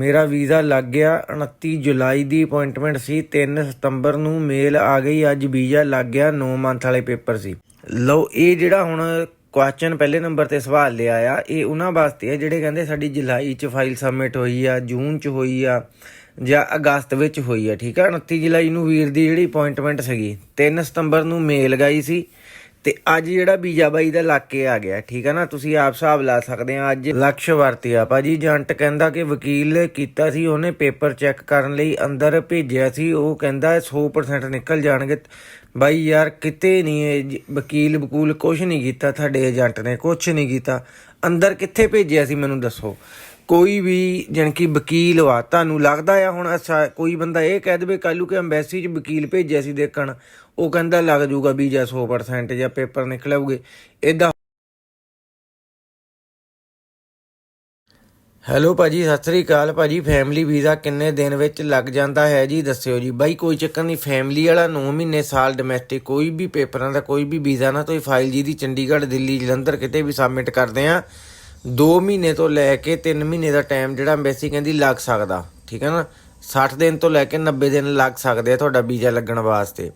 ਮੇਰਾ ਵੀਜ਼ਾ ਲੱਗ ਗਿਆ। 29 ਜੁਲਾਈ ਦੀ ਅਪਾਇੰਟਮੈਂਟ ਸੀ। 3 ਸਤੰਬਰ ਨੂੰ ਮੇਲ ਆ ਗਈ। ਅੱਜ ਵੀਜ਼ਾ ਲੱਗ ਗਿਆ। 9 ਮੰਥ ਵਾਲੇ ਪੇਪਰ ਸੀ। ਲਓ, ਇਹ ਜਿਹੜਾ ਹੁਣ ਕੁਐਸਚਨ ਪਹਿਲੇ ਨੰਬਰ ਤੇ ਸਵਾਲ ਲਿਆ ਆ, ਇਹ ਉਹਨਾਂ ਵਾਸਤੇ ਆ ਜਿਹੜੇ ਕਹਿੰਦੇ ਸਾਡੀ ਜੁਲਾਈ ਚ ਫਾਈਲ ਸਬਮਿਟ ਹੋਈ ਆ, ਜੂਨ ਚ ਹੋਈ ਆ, ਜਾਂ ਅਗਸਤ ਵਿੱਚ ਹੋਈ ਆ, ਠੀਕ ਆ? 29 ਜੁਲਾਈ ਨੂੰ ਵੀਰ ਦੀ ਜਿਹੜੀ ਅਪਾਇੰਟਮੈਂਟ ਸੀਗੀ। 3 ਸਤੰਬਰ ਨੂੰ ਮੇਲ ਗਈ ਸੀ। ਤੇ ਅੱਜ ਜਿਹੜਾ ਵੀਜ਼ਾ ਬਾਈ ਦਾ ਇਲਾਕੇ ਆ ਗਿਆ, ਠੀਕ ਹੈ ਨਾ? ਤੁਸੀਂ ਆਪ ਹਿਸਾਬ ਲਾ ਸਕਦੇ ਆ, ਅੱਜ ਲਕਸ਼ ਵਰਤਿਆ। ਭਾਜੀ ਏਜੰਟ ਕਹਿੰਦਾ ਕਿ ਵਕੀਲ ਕੀਤਾ ਸੀ, ਉਹਨੇ ਪੇਪਰ ਚੈੱਕ ਕਰਨ ਲਈ ਅੰਦਰ ਭੇਜਿਆ ਸੀ, ਉਹ ਕਹਿੰਦਾ 100% ਨਿਕਲ ਜਾਣਗੇ। ਬਾਈ ਯਾਰ, ਕਿਤੇ ਨਹੀਂ ਇਹ ਜ- ਵਕੀਲ ਵਕੂਲ ਕੁਝ ਨਹੀਂ ਕੀਤਾ, ਤੁਹਾਡੇ ਏਜੰਟ ਨੇ ਕੁਝ ਨਹੀਂ ਕੀਤਾ। ਅੰਦਰ ਕਿੱਥੇ ਭੇਜਿਆ ਸੀ, ਮੈਨੂੰ ਦੱਸੋ? ਕੋਈ ਵੀ ਜਾਣੀ ਕਿ ਵਕੀਲ ਵਾ, ਤੁਹਾਨੂੰ ਲੱਗਦਾ ਆ ਹੁਣ ਅੱਛਾ, ਕੋਈ ਬੰਦਾ ਇਹ ਕਹਿ ਦੇਵੇ ਕੱਲੂ ਕਿ ਐਮਬੈਸੀ 'ਚ ਵਕੀਲ ਭੇਜਿਆ ਸੀ ਦੇਖਣ, ਉਹ ਕਹਿੰਦਾ ਲੱਗ ਜਾਊਗਾ ਵੀਜ਼ਾ 100% ਜਾਂ ਪੇਪਰ ਨਿਕਲੂਗੇ ਇਦਾਂ ਹੈਲੋ ਭਾਜੀ, ਸਤਿ ਸ੍ਰੀ ਅਕਾਲ ਭਾਜੀ ਫੈਮਿਲੀ ਵੀਜ਼ਾ ਕਿੰਨੇ ਦਿਨ ਵਿੱਚ ਲੱਗ ਜਾਂਦਾ ਹੈ ਜੀ, ਦੱਸਿਓ ਜੀ। ਬਾਈ, ਕੋਈ ਚੱਕਰ ਨਹੀਂ ਫੈਮਿਲੀ ਵਾਲਾ 9 ਮਹੀਨੇ ਸਾਲ ਡੋਮੈਸਟਿਕ ਕੋਈ ਵੀ ਪੇਪਰਾਂ ਦਾ, ਕੋਈ ਵੀ ਵੀਜ਼ਾ ਨਾ, ਤੁਸੀਂ ਫਾਈਲ ਜੀ ਦੀ ਚੰਡੀਗੜ੍ਹ, ਦਿੱਲੀ, ਜਲੰਧਰ ਕਿਤੇ ਵੀ ਸਬਮਿਟ ਕਰਦੇ ਆ। 2 ਮਹੀਨੇ ਤੋਂ ਲੈ ਕੇ 3 ਮਹੀਨੇ ਦਾ ਟਾਈਮ ਜਿਹੜਾ ਐਮਬੈਸੀ ਕਹਿੰਦੀ ਲੱਗ ਸਕਦਾ, ਠੀਕ ਹੈ ਨਾ? 60 ਦਿਨ ਤੋਂ ਲੈ ਕੇ 90 ਦਿਨ ਲੱਗ ਸਕਦੇ ਆ ਤੁਹਾਡਾ ਵੀਜ਼ਾ ਲੱਗਣ ਵਾਸਤੇ।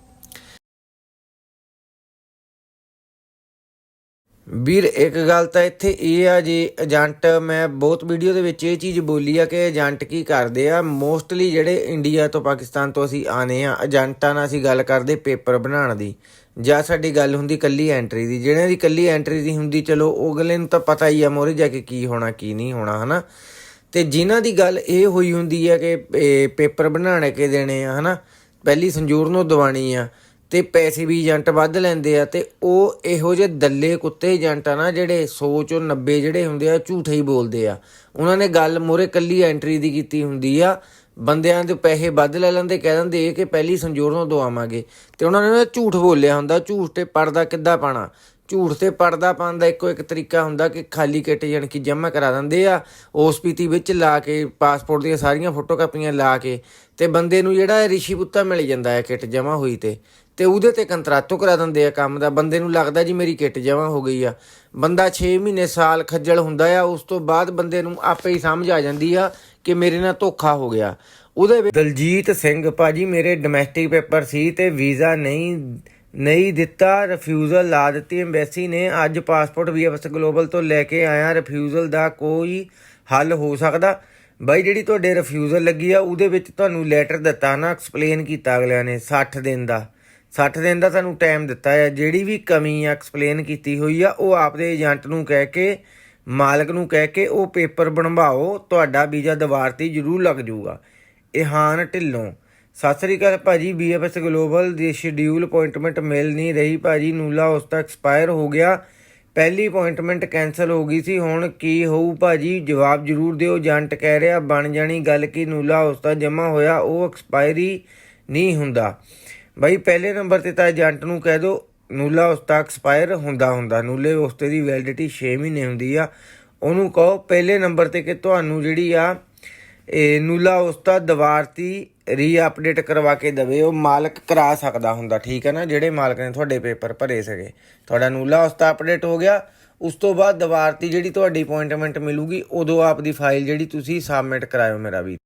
ਵੀਰ, ਇੱਕ ਗੱਲ ਤਾਂ ਇੱਥੇ ਇਹ ਆ ਜੀ, ਏਜੰਟ, ਮੈਂ ਬਹੁਤ ਵੀਡੀਓ ਦੇ ਵਿੱਚ ਇਹ ਚੀਜ਼ ਬੋਲੀ ਆ ਕਿ ਏਜੰਟ ਕੀ ਕਰਦੇ ਆ। ਮੋਸਟਲੀ ਜਿਹੜੇ ਇੰਡੀਆ ਤੋਂ ਪਾਕਿਸਤਾਨ ਤੋਂ ਅਸੀਂ ਆਨੇ ਆ, ਏਜੰਟਾਂ ਨਾਲ ਅਸੀਂ ਗੱਲ ਕਰਦੇ ਪੇਪਰ ਬਣਾਉਣ ਦੀ, ਜਾਂ ਸਾਡੀ ਗੱਲ ਹੁੰਦੀ ਕੱਲੀ ਐਂਟਰੀ ਦੀ। ਜਿਹਨਾਂ ਦੀ ਕੱਲੀ ਐਂਟਰੀ ਦੀ ਹੁੰਦੀ, ਚਲੋ ਉਹ ਅਗਲੇ ਨੂੰ ਤਾਂ ਪਤਾ ਹੀ ਆ ਮੋਰੇ ਜਾ ਕੇ ਕੀ ਹੋਣਾ, ਕੀ ਨਹੀਂ ਹੋਣਾ, ਹਨਾ। ਤੇ ਜਿਨ੍ਹਾਂ ਦੀ ਗੱਲ ਇਹ ਹੋਈ ਹੁੰਦੀ ਹੈ ਕਿ ਪੇਪਰ ਬਣਾਣੇ ਕੇ ਦੇਣੇ ਆ, ਹਨਾ। ਪਹਿਲੀ ਸੰਜੂਰ ਨੂੰ ਦਵਾਣੀ ਆ ਤੇ ਪੈਸੇ ਵੀ ਏਜੰਟ ਵੱਧ ਲੈਂਦੇ ਆ ਤੇ ਉਹ ਇਹੋ ਜਿਹੇ ਦੱਲੇ ਕੁੱਤੇ ਏਜੰਟ ਆ ਨਾ ਜਿਹੜੇ 100 ਚੋਂ 90 ਜਿਹੜੇ ਹੁੰਦੇ ਆ ਝੂਠੇ ਹੀ ਬੋਲਦੇ ਆ। ਉਹਨਾਂ ਨੇ ਗੱਲ ਮੋਰੇ ਕੱਲੀ ਐਂਟਰੀ ਦੀ ਕੀਤੀ ਹੁੰਦੀ ਆ। ਬੰਦਿਆਂ ਦੇ ਪੈਸੇ ਵੱਧ ਲੈ ਲੈਂਦੇ, ਕਹਿ ਦਿੰਦੇ ਕਿ ਪਹਿਲੀ ਸੰਜੋਰ ਨੂੰ ਦਵਾਵਾਂਗੇ ਤੇ ਉਹਨਾਂ ਨੇ ਨਾ ਝੂਠ ਬੋਲਿਆ ਹੁੰਦਾ, ਝੂਠ ਤੇ ਪਰਦਾ ਕਿੱਦਾਂ ਪਾਣਾ? ਝੂਠ ਤੇ ਪਰਦਾ ਪਾਉਣ ਦਾ ਇੱਕੋ ਇੱਕ ਤਰੀਕਾ ਹੁੰਦਾ ਕਿ ਖਾਲੀ ਕਿੱਟ ਜਾਣੀ ਕਿ ਜਮ੍ਹਾਂ ਕਰਾ ਦਿੰਦੇ ਆ ਓਸਪੀਟੀ ਵਿੱਚ ਲਾ ਕੇ, ਪਾਸਪੋਰਟ ਦੀਆਂ ਸਾਰੀਆਂ ਫੋਟੋ ਕਾਪੀਆਂ ਲਾ ਕੇ। ਤੇ ਬੰਦੇ ਨੂੰ ਜਿਹੜਾ ਰਿਸ਼ੀ ਪੁੱਤਾ ਮਿਲ ਜਾਂਦਾ ਹੈ ਕਿੱਟ ਜਮ੍ਹਾਂ ਹੋਈ ਤੇ। ਤੇ ਉਹਦੇ ਤੇ ਕੰਤਰਾਤੋ ਕਰਾ ਦਿੰਦੇ ਆ ਕੰਮ ਦਾ। ਬੰਦੇ ਨੂੰ ਲੱਗਦਾ ਜੀ ਮੇਰੀ ਕਿੱਟ ਜਮ੍ਹਾਂ ਹੋ ਗਈ ਆ। ਬੰਦਾ 6 ਮਹੀਨੇ ਸਾਲ ਖੱਜਲ ਹੁੰਦਾ ਆ, ਉਸ ਤੋਂ ਬਾਅਦ ਬੰਦੇ ਨੂੰ ਆਪੇ ਹੀ ਸਮਝ ਆ ਜਾਂਦੀ ਆ ਕਿ ਮੇਰੇ ਨਾਲ ਧੋਖਾ ਹੋ ਗਿਆ। ਉਹਦੇ ਵਿੱਚ ਦਲਜੀਤ ਸਿੰਘ ਭਾਜੀ ਮੇਰੇ ਡੋਮੈਸਟਿਕ ਪੇਪਰ ਸੀ ਤੇ ਵੀਜ਼ਾ ਨਹੀਂ ਨਹੀਂ ਦਿੱਤਾ ਰਿਫਿਊਜ਼ਲ ਲਾ ਦਿੱਤੀ। ਐਮਬੈਸੀ ਨੇ ਅੱਜ ਪਾਸਪੋਰਟ ਵੀਐਫਐਸ ਗਲੋਬਲ ਤੋਂ ਲੈ ਕੇ ਆਇਆ। ਰਿਫਿਊਜ਼ਲ ਦਾ ਕੋਈ ਹੱਲ ਹੋ ਸਕਦਾ? ਬਾਈ, ਜਿਹੜੀ ਤੁਹਾਡੇ ਰਿਫਿਊਜ਼ਲ ਲੱਗੀ ਆ, ਉਹਦੇ ਵਿੱਚ ਤੁਹਾਨੂੰ ਲੈਟਰ ਦਿੱਤਾ ਨਾ ਐਕਸਪਲੇਨ ਕੀਤਾ ਅਗਲਿਆਂ ਨੇ 60 ਦਿਨ ਦਾ। 60 ਦਿਨ ਦਾ ਤੁਹਾਨੂੰ ਟਾਈਮ ਦਿੱਤਾ ਹੈ। ਜਿਹੜੀ ਵੀ ਕਮੀ ਆ ਐਕਸਪਲੇਨ ਕੀਤੀ ਹੋਈ ਆ, ਉਹ ਆਪਦੇ ਏਜੰਟ ਨੂੰ ਕਹਿ ਕੇ, ਮਾਲਕ ਨੂੰ ਕਹਿ ਕੇ ਉਹ ਪੇਪਰ ਬਣਵਾਓ, ਤੁਹਾਡਾ ਵੀਜ਼ਾ ਦੀਵਾਰ ਤੇ ਜ਼ਰੂਰ ਲੱਗ ਜਾਊਗਾ। ਇਹਾਨ ਢਿੱਲੋਂ। ਸਤਿ ਸ੍ਰੀ ਅਕਾਲ ਭਾਜੀ ਬੀਐਫਐਸ ਗਲੋਬਲ ਦੀ ਸ਼ਡਿਊਲ ਅਪਾਇੰਟਮੈਂਟ ਮਿਲ ਨਹੀਂ ਰਹੀ ਭਾਜੀ, ਨੂਲਾ ਉਸ ਤੱਕ ਐਕਸਪਾਇਰ ਹੋ ਗਿਆ। ਪਹਿਲੀ ਅਪਾਇੰਟਮੈਂਟ ਕੈਨਸਲ ਹੋ ਗਈ ਸੀ, ਹੁਣ ਕੀ ਹੋਊ ਭਾਜੀ? ਜਵਾਬ ਜ਼ਰੂਰ ਦਿਓ, ਏਜੰਟ ਕਹਿ ਰਿਹਾ, ਬਣ ਜਾਣੀ ਗੱਲ ਕਿ ਨੂਲਾ ਉਸ ਦਾ ਜਮਾ ਹੋਇਆ, ਉਹ ਐਕਸਪਾਇਰੀ ਨਹੀਂ ਹੁੰਦਾ। ਬਾਈ, ਪਹਿਲੇ ਨੰਬਰ ਤੇ ਤਾਂ ਏਜੰਟ ਨੂੰ ਕਹਿ ਦਿਓ ਨੂਲਾ ਉਸ ਤੱਕ ਐਕਸਪਾਇਰ ਹੁੰਦਾ ਹੁੰਦਾ। ਨੂਲੇ ਉਸਤੇ ਦੀ ਵੈਲਿਡਿਟੀ 6 ਮਹੀਨੇ ਹੁੰਦੀ ਆ। ਉਹਨੂੰ ਕਹੋ, ਪਹਿਲੇ ਨੰਬਰ ਤੇ ਕਿ ਤੁਹਾਨੂੰ ਜਿਹੜੀ ਆ, ਇਹ ਨੂਲਾ ਉਸਤਾ ਦਵਾਰਤੀ ਰੀ ਅਪਡੇਟ ਕਰਵਾ ਕੇ ਦਵੇ, ਉਹ ਮਾਲਕ ਕਰਾ ਸਕਦਾ ਹੁੰਦਾ, ਠੀਕ ਹੈ ਨਾ? ਜਿਹੜੇ ਮਾਲਕ ਨੇ ਤੁਹਾਡੇ ਪੇਪਰ ਭਰੇ ਸਕੇ ਤੁਹਾਡਾ ਨੂਲਾ ਉਸਤਾ ਅਪਡੇਟ ਹੋ ਗਿਆ। ਉਸ ਤੋਂ ਬਾਅਦ ਦਵਾਰਤੀ ਜਿਹੜੀ ਤੁਹਾਡੀ ਅਪਾਇੰਟਮੈਂਟ ਮਿਲੂਗੀ, ਉਦੋਂ ਆਪ ਦੀ ਫਾਈਲ ਜਿਹੜੀ ਤੁਸੀਂ ਸਬਮਿਟ ਕਰਾਇਓ ਮੇਰਾ ਵੀ